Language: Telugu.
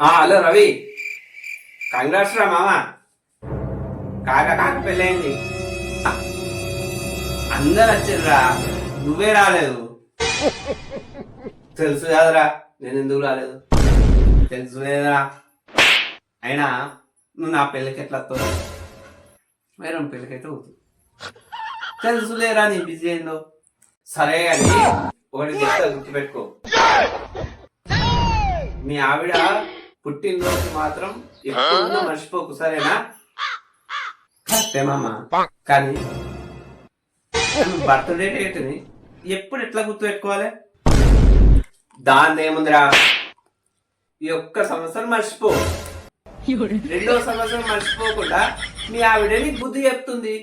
ఆ, హలో రవి. కంగ్రాట్స్ రా మామ. కాక కాక పెళ్ళైంది. అందరు వచ్చిర్రా. నువ్వే రాలేదు. తెలుసు కాదురా నేను ఎందుకు రాలేదు? తెలుసు లేదురా. అయినా నువ్వు నా పెళ్ళికి ఎట్లా వస్తావు? వేరే పెళ్ళికైతే అవుతుంది తెలుసులేరా నీ బిజీ అయిందో సరే అని ఒకటి గుర్తుపెట్టుకో. మీ ఆవిడ పుట్టినరోజు మాత్రం ఎప్పుడు మర్చిపోకు సరేనా? కరెక్టే మామ. కానీ బర్త్డే డేట్ని ఎప్పుడు ఎట్లా గుర్తు పెట్టుకోవాలి దాని ఏముందిరా ఈ ఒక్క సంవత్సరం మర్చిపో. రెండో సంవత్సరం మర్చిపోకుండా మీ ఆవిడ నీకు బుద్ధి చెప్తుంది.